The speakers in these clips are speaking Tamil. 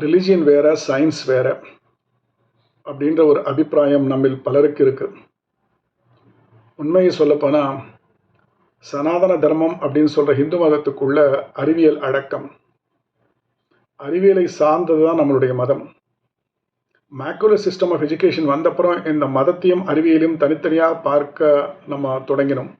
ரிலிஜியன் வேற சயின்ஸ் வேற அப்படின்ற ஒரு அபிப்பிராயம் நம்மில் பலருக்கு இருக்கு. உண்மையை சொல்லப்போனால் சனாதன தர்மம் அப்படின்னு சொல்கிற ஹிந்து மதத்துக்குள்ள அறிவியல் அடக்கம். அறிவியலை சார்ந்தது தான் நம்மளுடைய மதம். மேக்குலர் சிஸ்டம் ஆஃப் எஜுகேஷன் வந்தப்புறம் இந்த மதத்தையும் அறிவியலையும் தனித்தனியாக பார்க்க நம்ம தொடங்கினோம்.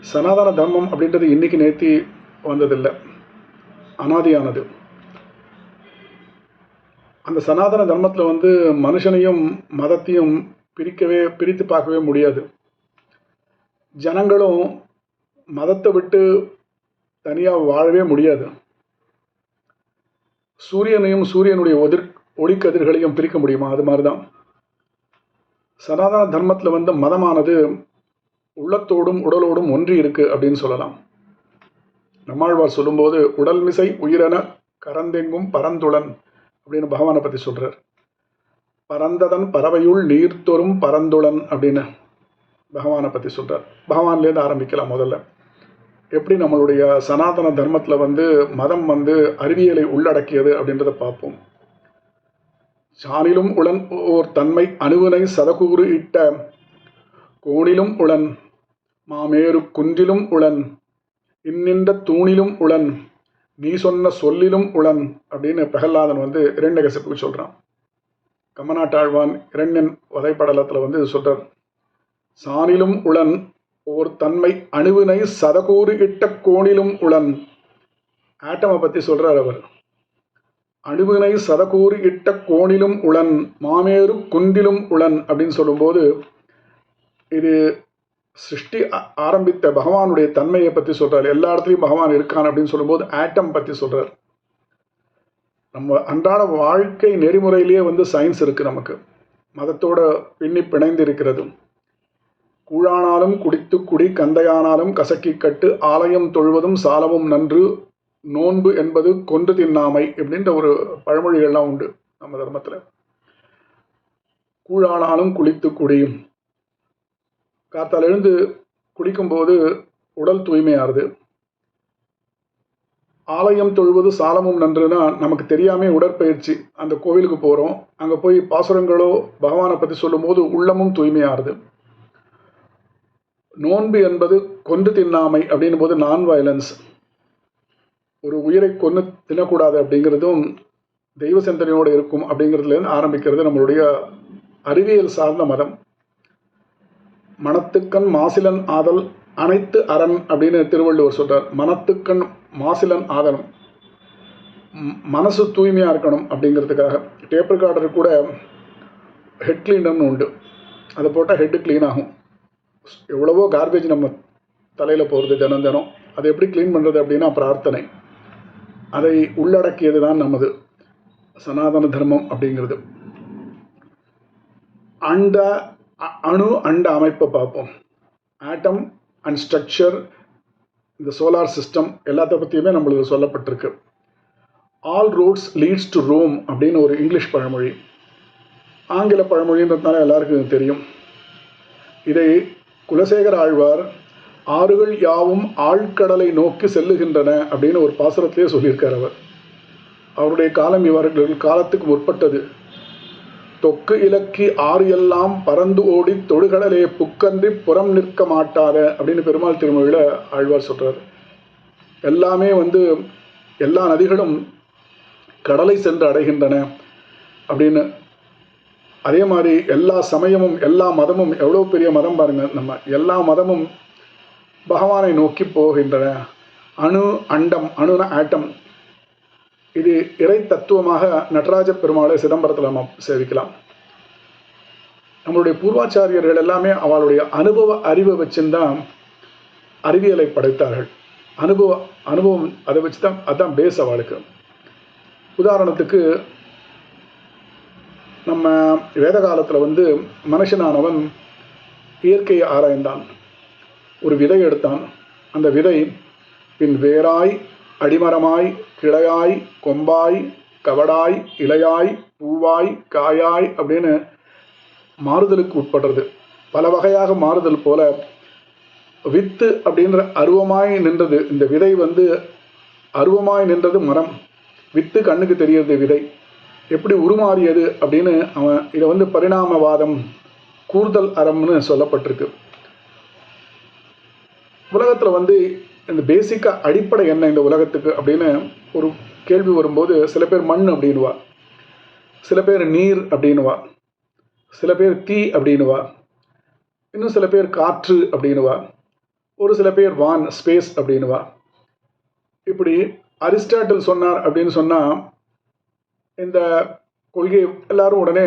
சனாதன தர்மம் அப்படின்றது இன்னைக்கு நேர்த்தி வந்ததில்லை. அனாதியானது. அந்த சனாதன தர்மத்தில் வந்து மனுஷனையும் மதத்தையும் பிரிக்கவே பிரித்து பார்க்கவே முடியாது. ஜனங்களும் மதத்தை விட்டு தனியாக வாழவே முடியாது. சூரியனையும் சூரியனுடைய ஒதிர் ஒளிக்கதிர்களையும் பிரிக்க முடியுமா? அது மாதிரி தான் சனாதன தர்மத்தில் வந்து மதமானது உள்ளத்தோடும் உடலோடும் ஒன்றி இருக்கு அப்படின்னு சொல்லலாம். நம்மாழ்வார் சொல்லும்போது உடல் மிசை உயிரென கரந்தெங்கும் பரந்துளன் அப்படின்னு பகவானை பற்றி சொல்கிறார் பரந்ததன் பறவையுள் நீர்த்தொரும் பரந்துளன் அப்படின்னு பகவானை பற்றி சொல்கிறார் பகவான்லேருந்து ஆரம்பிக்கலாம் முதல்ல. எப்படி நம்மளுடைய சனாதன தர்மத்தில் வந்து மதம் வந்து அறிவியலை உள்ளடக்கியது அப்படின்றத பார்ப்போம். சானிலும் உளன் ஓர் தன்மை அணுவினை சதகூறு இட்ட கோணிலும் உளன் மாமேரு குன்றிலும் உளன் இன்னின்ற தூணிலும் உளன் நீ சொன்ன சொல்லிலும் உளன் அப்படின்னு பிரகலாதன் வந்து இரண்டகசிப்புக்கு சொல்கிறான் கமநாட்டாழ்வான் இரண்யன் வதைப்படலத்தில் வந்து சொல்கிறார் சானிலும் உளன் ஓர் தன்மை அணுவினை சதகூறு இட்ட கோணிலும் உளன். ஆட்டமை பற்றி சொல்கிறார் அவர். அணுவினை சதகூறு இட்ட கோணிலும் உளன் மாமேரு குன்றிலும் உளன் அப்படின்னு சொல்லும்போது இது சிருஷ்டி ஆ- ஆரம்பித்த பகவானுடைய தன்மையை பற்றி சொல்கிறார் எல்லா இடத்துலையும் பகவான் இருக்கான் அப்படின்னு சொல்லும்போது ஆட்டம் பற்றி சொல்கிறார் நம்ம அன்றாட வாழ்க்கை நெறிமுறையிலேயே வந்து சயின்ஸ் இருக்குது நமக்கு. மதத்தோட பின்னி பிணைந்து இருக்கிறது கூழானாலும் குடித்து குடி கந்தையானாலும் கசக்கி கட்டு ஆலயம் தொழுவதும் சாலமும் நன்று நோன்பு என்பது கொன்று தின்னாமை அப்படின்ற ஒரு பழமொழிகள்லாம் உண்டு நம்ம தர்மத்தில். கூழானாலும் குளித்து குடியும் காத்தால் எழுந்து குளிக்கும்போது உடல் தூய்மையாகுது ஆலயம் தொழுவது சாலமும் நன்றுனா நமக்கு தெரியாமே உடற்பயிற்சி. அந்த கோவிலுக்கு போகிறோம் அங்கே போய் பாசுரங்களோ பகவானை பற்றி சொல்லும்போது உள்ளமும் தூய்மையாகுது நோன்பு என்பது கொன்று தின்னாமை அப்படின்னும் போது நான் வயலன்ஸ் ஒரு உயிரை கொன்று தின்னக்கூடாது அப்படிங்கிறதும் தெய்வ சிந்தனையோடு இருக்கும் அப்படிங்கிறதுலேருந்து ஆரம்பிக்கிறது நம்மளுடைய அறிவியல் சார்ந்த மதம். மனத்துக்கண் மாசிலன் ஆதல் அனைத்து அரண் அப்படின்னு திருவள்ளுவர் சொல்கிறார் மனத்துக்கண் மாசிலன் ஆதலும் மனசு தூய்மையாக இருக்கணும் அப்படிங்கிறதுக்காக. டேப் ரெக்கார்டர் கூட ஹெட் கிளீனர்னு உண்டு. அதை போட்டால் ஹெட்டு க்ளீன் ஆகும். எவ்வளவோ கார்பேஜ் நம்ம தலையில் போகிறது தினம் தினம். அதை எப்படி க்ளீன் பண்ணுறது அப்படின்னா பிரார்த்தனை. அதை உள்ளடக்கியது தான் நமது சனாதன தர்மம் அப்படிங்கிறது. அண்ட அணு அண்ட அமைப்பை பார்ப்போம். ஆட்டம் அண்ட் ஸ்ட்ரக்சர் இந்த சோலார் சிஸ்டம் எல்லாத்த பற்றியுமே நம்மளுக்கு சொல்லப்பட்டிருக்கு. All roads leads to Rome அப்படின்னு ஒரு இங்கிலீஷ் பழமொழி. ஆங்கில பழமொழின்றதுனால எல்லாருக்கும் இது தெரியும். இதை குலசேகர ஆழ்வார் ஆறுகள் யாவும் ஆழ்கடலை நோக்கி செல்லுகின்றன அப்படின்னு ஒரு பாசுரத்திலே சொல்லியிருக்கார் அவர். அவருடைய காலம் இவர்கள் காலத்துக்கு முற்பட்டது. தொக்கு இலக்கி ஆறு எல்லாம் பறந்து ஓடி தொடுகடலே புக்கன்றி புறம் நிற்க மாட்டாத அப்படின்னு பெருமாள் திருமொழியில் ஆழ்வார் சொல்கிறார் எல்லாமே வந்து எல்லா நதிகளும் கடலை சென்று அடைகின்றன அப்படின்னு. அதே மாதிரி எல்லா சமயமும் எல்லா மதமும் எவ்வளோ பெரிய மதம் பாருங்கள் நம்ம எல்லா மதமும் பகவானை நோக்கி போகின்றன. அணு அண்டம் அணுன ஆட்டம் இது இறை தத்துவமாக நடராஜ பெருமாளை சிதம்பரத்தில் நம்ம சேவிக்கலாம். நம்மளுடைய பூர்வாச்சாரியர்கள் எல்லாமே அவளுடைய அனுபவ அறிவை வச்சுதான் அறிவியலை படைத்தார்கள். அனுபவ அனுபவம் அதை வச்சு தான் அதுதான் பேஸ் அவளுக்கு. உதாரணத்துக்கு நம்ம வேத காலத்தில் வந்து மனுஷனானவன் இயற்கையை ஆராய்ந்தான். ஒரு விதை எடுத்தான். அந்த விதை பின் வேராய் அடிமரமாய் கிளையாய் கொம்பாய் கவடாய் இலையாய் பூவாய் காயாய் அப்படின்னு மாறுதலுக்கு உட்படுறது. பல வகையாக மாறுதல் போல வித்து அப்படின்ற அருவமாய் நின்றது இந்த விதை வந்து அருவமாய் நின்றது மரம். வித்து கண்ணுக்கு தெரியறது விதை. எப்படி உருமாறியது அப்படின்னு அவன் இதை வந்து பரிணாமவாதம் கூர்தல் அறம்னு சொல்லப்பட்டிருக்கு. உலகத்தில் வந்து இந்த பேசிக்காக அடிப்படை என்ன இந்த உலகத்துக்கு அப்படின்னு ஒரு கேள்வி வரும்போது சில பேர் மண் அப்படின்வா சில பேர் நீர் அப்படின்வா சில பேர் தீ அப்படின்வா இன்னும் சில பேர் காற்று அப்படின்வா ஒரு சில பேர் வான் ஸ்பேஸ் அப்படின்வா இப்படி அரிஸ்டாட்டில் சொன்னார் அப்படின்னு சொன்னால் இந்த கொள்கை எல்லாரும் உடனே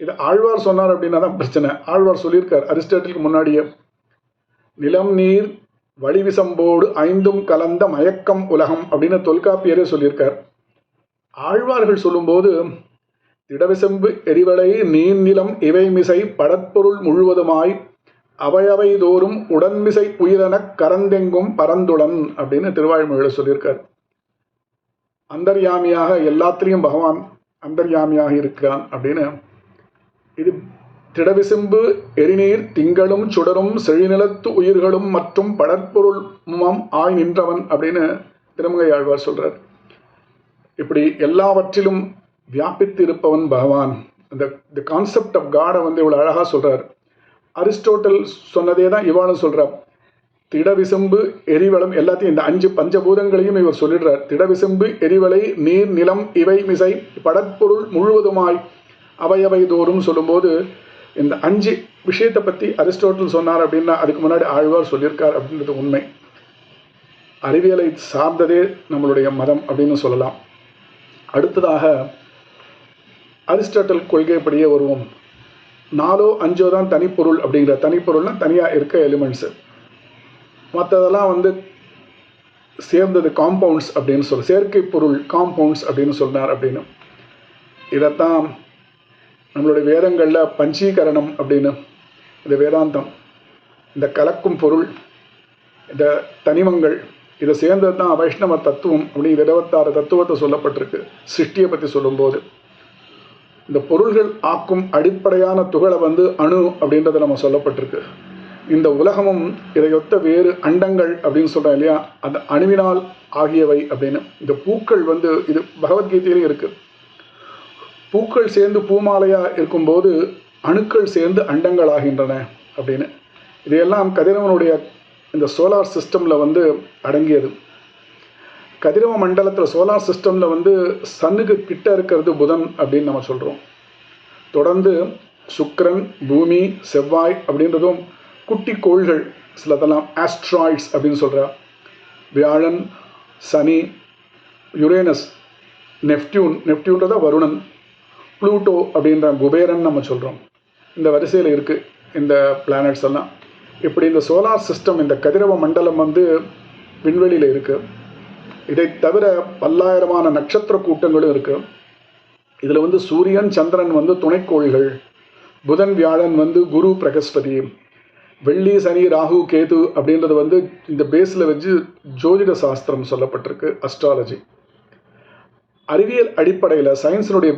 இது ஆழ்வார் சொன்னார் அப்படின்னா தான் பிரச்சனை. ஆழ்வார் சொல்லியிருக்கார் அரிஸ்டாட்டிலுக்கு முன்னாடியே நிலம் நீர் வழிவிசம்போடு ஐந்தும் கலந்த மயக்கம் உலகம் அப்படின்னு தொல்காப்பியரே சொல்லியிருக்கார். ஆழ்வார்கள் சொல்லும்போது திடவிசம்பு எரிவளை நீர் நிலம் இவை மிசை படற்பொருள் முழுவதுமாய் அவையவை தோறும் உடன்மிசை உயிரெனக் கரந்தெங்கும் பரந்துளன் அப்படின்னு திருவாழ்மொழியில் சொல்லியிருக்கார். அந்தர்யாமியாக எல்லாத்திலையும் பகவான் அந்தர்யாமியாக இருக்கிறான் அப்படின்னு இது திடவிசும்பு எரிநீர் திங்களும் சுடரும் செழிநிலத்து உயிர்களும் மற்றும் படற்பொருள் மம் ஆய் நின்றவன் அப்படின்னு திருமங்கை ஆழ்வார் சொல்றார். இப்படி எல்லாவற்றிலும் வியாபித்து இருப்பவன் பகவான். அந்த த கான்செப்ட் ஆஃப் காடை வந்து இவ்வளோ அழகாக சொல்கிறார் அரிஸ்டோட்டல் சொன்னதே தான் இவாளும் சொல்கிறார் திடவிசும்பு எரிவளம் எல்லாத்தையும் இந்த அஞ்சு பஞ்சபூதங்களையும் இவர் சொல்லிடுறார். திடவிசும்பு எரிவலை நீர் நிலம் இவை மிசை படற்பொருள் முழுவதுமாய் அவையவை தோறும் சொல்லும்போது இந்த அஞ்சு விஷயத்தை பற்றி அரிஸ்டோட்டல் சொன்னார் அப்படின்னா அதுக்கு முன்னாடி ஆழ்வார் சொல்லியிருக்கார் அப்படின்றது உண்மை. அறிவியலை சார்ந்ததே நம்மளுடைய மதம் அப்படின்னு சொல்லலாம். அடுத்ததாக அரிஸ்டாட்டல் கொள்கைப்படியே வருவோம். நாலோ அஞ்சோ தான் தனிப்பொருள் அப்படிங்கிற தனிப்பொருள்னால் தனியாக இருக்க எலிமெண்ட்ஸு மற்றதெல்லாம் வந்து சேர்ந்தது காம்பவுண்ட்ஸ் அப்படின்னு சொல் செயற்கை பொருள் காம்பவுண்ட்ஸ் அப்படின்னு சொன்னார் அப்படின்னு. இதைத்தான் நம்மளுடைய வேதங்களில் பஞ்சீகரணம் அப்படின்னு இந்த வேதாந்தம் இந்த கலக்கும் பொருள் இந்த தனிமங்கள் இதை சேர்ந்தது தான் வைஷ்ணவ தத்துவம் அப்படின்னு இருபத்தாறு தத்துவத்தை சொல்லப்பட்டிருக்கு சிருஷ்டியை பற்றி சொல்லும்போது. இந்த பொருள்கள் ஆக்கும் அடிப்படையான துகளை வந்து அணு அப்படின்றத நம்ம சொல்லப்பட்டிருக்கு. இந்த உலகமும் இதையொத்த வேறு அண்டங்கள் அப்படின்னு சொல்கிறோம் இல்லையா? அந்த அணுவினால் ஆகியவை அப்படின்னு. இந்த பூக்கள் வந்து இது பகவத்கீதையிலும் இருக்குது பூக்கள் சேர்ந்து பூமாலையாக இருக்கும்போது அணுக்கள் சேர்ந்து அண்டங்கள் ஆகின்றன அப்படின்னு. இதையெல்லாம் கதிரவனுடைய இந்த சோலார் சிஸ்டமில் வந்து அடங்கியது. கதிரவ மண்டலத்தில் சோலார் சிஸ்டமில் வந்து சன்னுக்கு கிட்ட இருக்கிறது புதன் அப்படின்னு நம்ம சொல்கிறோம் தொடர்ந்து சுக்கரன் பூமி செவ்வாய் அப்படின்றதும் குட்டி கோள்கள் சிலதெல்லாம் ஆஸ்ட்ராய்ட்ஸ் அப்படின்னு சொல்கிறார் வியாழன் சனி யுரேனஸ் நெப்டியூன் நெப்டியூன்றதா வருணன். ப்ளூட்டோ அப்படின்ற குபேரன் நம்ம சொல்கிறோம் இந்த வரிசையில் இருக்குது இந்த பிளானட்ஸ் எல்லாம். இப்படி இந்த சோலார் சிஸ்டம் இந்த கதிரவ மண்டலம் வந்து விண்வெளியில் இருக்குது இதை தவிர பல்லாயிரமான நட்சத்திர கூட்டங்களும் இருக்குது இதில் வந்து சூரியன் சந்திரன் வந்து துணைக்கோள்கள். புதன் வியாழன் வந்து குரு பிரகஸ்பதி. வெள்ளி சனி ராகு கேது அப்படின்றது வந்து இந்த பேஸில் வச்சு ஜோதிட சாஸ்திரம் சொல்லப்பட்டிருக்கு அஸ்ட்ராலஜி அறிவியல் அடிப்படையில் சயின்ஸினுடைய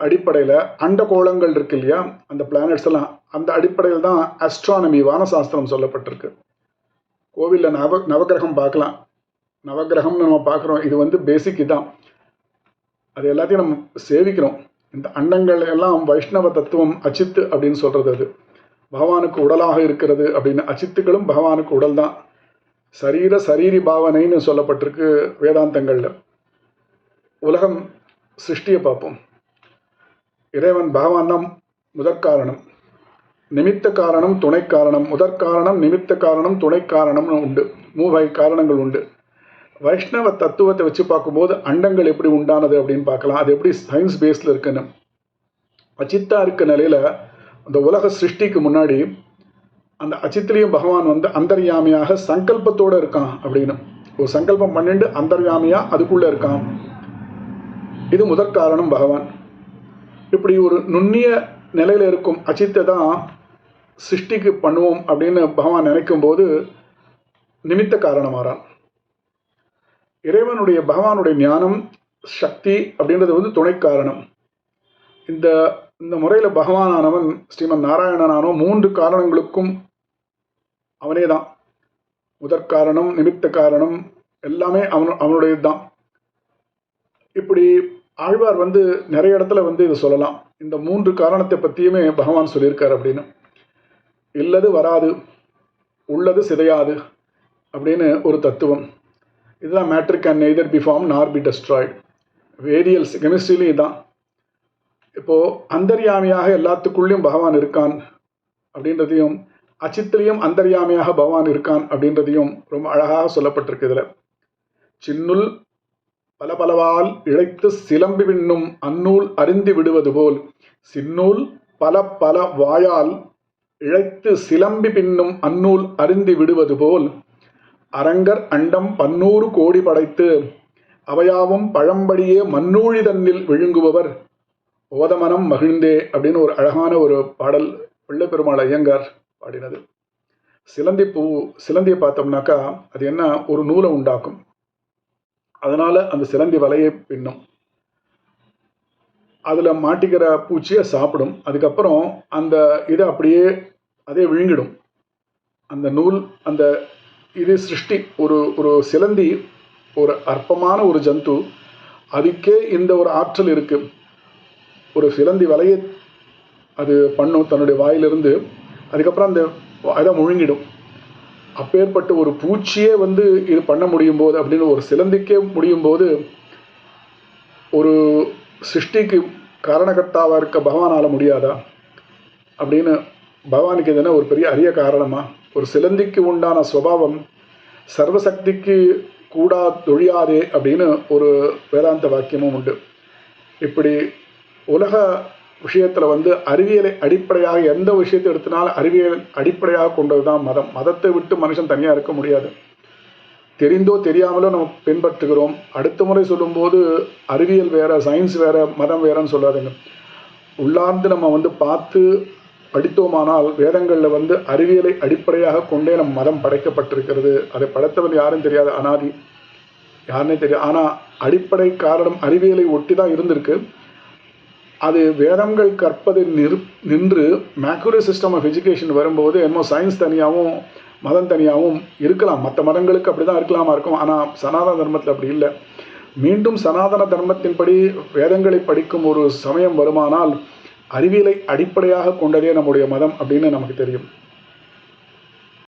அடிப்படையில் அண்டகோளங்கள் இருக்கு இல்லையா? அந்த பிளானட்ஸ் எல்லாம் அந்த அடிப்படையில் தான் அஸ்ட்ரானமி வானசாஸ்திரம் சொல்லப்பட்டிருக்கு. கோவிலில் நவ நவகிரகம் பார்க்கலாம். நவகிரகம்னு நம்ம பார்க்குறோம். இது வந்து பேசிக் இதான். அது எல்லாத்தையும் நம்ம சேவிக்கிறோம். இந்த அண்டங்கள் எல்லாம் வைஷ்ணவ தத்துவம் அச்சித்து அப்படின்னு சொல்கிறது அது. பகவானுக்கு உடலாக இருக்கிறது அப்படின்னு அச்சித்துகளும் பகவானுக்கு உடல் தான். சரீர சரீரி பாவனைன்னு சொல்லப்பட்டிருக்கு வேதாந்தங்களில். உலகம் சிருஷ்டியை பார்ப்போம். இறைவன் பகவான் தான் முதற்காரணம் நிமித்த காரணம் துணை காரணம். முதற்காரணம் நிமித்த காரணம் துணை காரணம்னு உண்டு. மூவை காரணங்கள் உண்டு. வைஷ்ணவ தத்துவத்தை வச்சு பார்க்கும்போது அண்டங்கள் எப்படி உண்டானது அப்படின்னு பார்க்கலாம். அது எப்படி சயின்ஸ் பேஸில் இருக்குன்னு. அஜித்தா இருக்க நிலையில் அந்த உலக சிருஷ்டிக்கு முன்னாடி அந்த அச்சித்திலையும் பகவான் வந்து அந்தர்யாமியாக சங்கல்பத்தோடு இருக்கான் அப்படின்னு. ஒரு சங்கல்பம் பன்னெண்டு அந்தர்யாமியாக அதுக்குள்ளே இருக்கான். இது முதற்காரணம் பகவான். இப்படி ஒரு நுண்ணிய நிலையில் இருக்கும் அஜித்தை தான் சிருஷ்டிக்கு பண்ணுவோம் அப்படின்னு பகவான் நினைக்கும் போது நிமித்த காரணமாறான். இறைவனுடைய பகவானுடைய ஞானம் சக்தி அப்படின்றது வந்து துணை காரணம். இந்த இந்த முறையில் பகவானானவன் ஸ்ரீமன் நாராயணனானோ மூன்று காரணங்களுக்கும் அவனே தான். முதற்காரணம் நிமித்த காரணம் எல்லாமே அவன் அவனுடையது தான் இப்படி ஆழ்வார் வந்து நிறைய இடத்துல வந்து இதை சொல்லலாம். இந்த மூன்று காரணத்தை பற்றியுமே பகவான் சொல்லியிருக்கார் அப்படின்னு. இல்லது வராது உள்ளது சிதையாது அப்படின்னு ஒரு தத்துவம். இதுதான் matter and neither be formed nor be destroyed வேரியல்ஸ் கெமிஸ்ட்ரிலையும் இதான். இப்போது அந்தர்யாமியாக எல்லாத்துக்குள்ளேயும் பகவான் இருக்கான் அப்படின்றதையும் அச்சித்திலையும் அந்தர்யாமியாக பகவான் இருக்கான் அப்படின்றதையும் ரொம்ப அழகாக சொல்லப்பட்டிருக்கு இதில். சின்னுல் பல பலவால் இழைத்து சிலம்பி விண்ணும் அந்நூல் அறிந்து விடுவது போல் சின்னூல் பல பல வாயால் இழைத்து சிலம்பி பின்னும் அந்நூல் அறிந்து விடுவது போல் அரங்கர் அண்டம் பன்னூறு கோடி படைத்து அவையாவும் பழம்படியே மண்ணூழி தன்னில் விழுங்குபவர். ஓதமனம் மகிழ்ந்தே அப்படின்னு ஒரு அழகான ஒரு பாடல் பிள்ளை ஐயங்கார் பாடினது. சிலந்தி பூ சிலந்தியை பார்த்தோம்னாக்கா அது என்ன ஒரு நூலை உண்டாக்கும். அதனால் அந்த சிலந்தி வலையை பின்னும். அதில் மாட்டிக்கிற பூச்சியை சாப்பிடும். அதுக்கப்புறம் அந்த இதை அப்படியே அதே விழுங்கிடும். அந்த நூல் அந்த இது சிருஷ்டி ஒரு ஒரு சிலந்தி ஒரு அற்பமான ஒரு ஜந்து அதுக்கே இந்த ஒரு ஆற்றல் இருக்குது ஒரு சிலந்தி வலையை அது பண்ணும் தன்னுடைய வாயிலிருந்து அதுக்கப்புறம் அந்த அதை முழுங்கிடும். அப்பேற்பட்ட ஒரு பூச்சியே வந்து இது பண்ண முடியும் போது அப்படின்னு ஒரு சிலந்திக்கே முடியும் போது ஒரு சிருஷ்டிக்கு காரணகர்த்தாவாக இருக்க பகவானால் முடியாதா? அப்படின்னு பகவானுக்கு எதுனா ஒரு பெரிய அரிய காரணமாக ஒரு சிலந்திக்கு உண்டான சுவாவம் சர்வசக்திக்கு கூடா தொழியாதே அப்படின்னு ஒரு வேதாந்த வாக்கியமும் உண்டு. இப்படி உலக விஷயத்தில் வந்து அறிவியலை அடிப்படையாக எந்த விஷயத்தை எடுத்தினாலும் அறிவியல் அடிப்படையாக கொண்டது தான் மதம். மதத்தை விட்டு மனுஷன் தனியாக இருக்க முடியாது. தெரிந்தோ தெரியாமலோ நம்ம பின்பற்றுகிறோம். அடுத்த முறை சொல்லும்போது அறிவியல் வேறு சயின்ஸ் வேறு மதம் வேறன்னு சொல்லாதுங்க. உள்ளார்ந்து நம்ம வந்து பார்த்து படித்தோமானால் வேதங்களில் வந்து அறிவியலை அடிப்படையாக கொண்டே நம் மதம் படைக்கப்பட்டிருக்கிறது. அதை படைத்தவன் யாரும் தெரியாது. அனாதி. யாருன்னே தெரியாது. ஆனால் அடிப்படை காரணம் அறிவியலை ஒட்டி தான் இருந்திருக்கு. அது வேதங்கள் கற்பது நிறு நின்று மேக்யூரி சிஸ்டம் ஆஃப் எஜுகேஷன் வரும்போது என்னமோ சயின்ஸ் தனியாகவும் மதம் தனியாகவும் இருக்கலாம். மற்ற மதங்களுக்கு அப்படி தான் இருக்கலாமா இருக்கும். ஆனால் சனாதன தர்மத்தில் அப்படி இல்லை. மீண்டும் சனாதன தர்மத்தின்படி வேதங்களை படிக்கும் ஒரு சமயம் வருமானால் அறிவியலை அடிப்படையாக கொண்டதே நம்முடைய மதம் அப்படின்னு நமக்கு தெரியும்.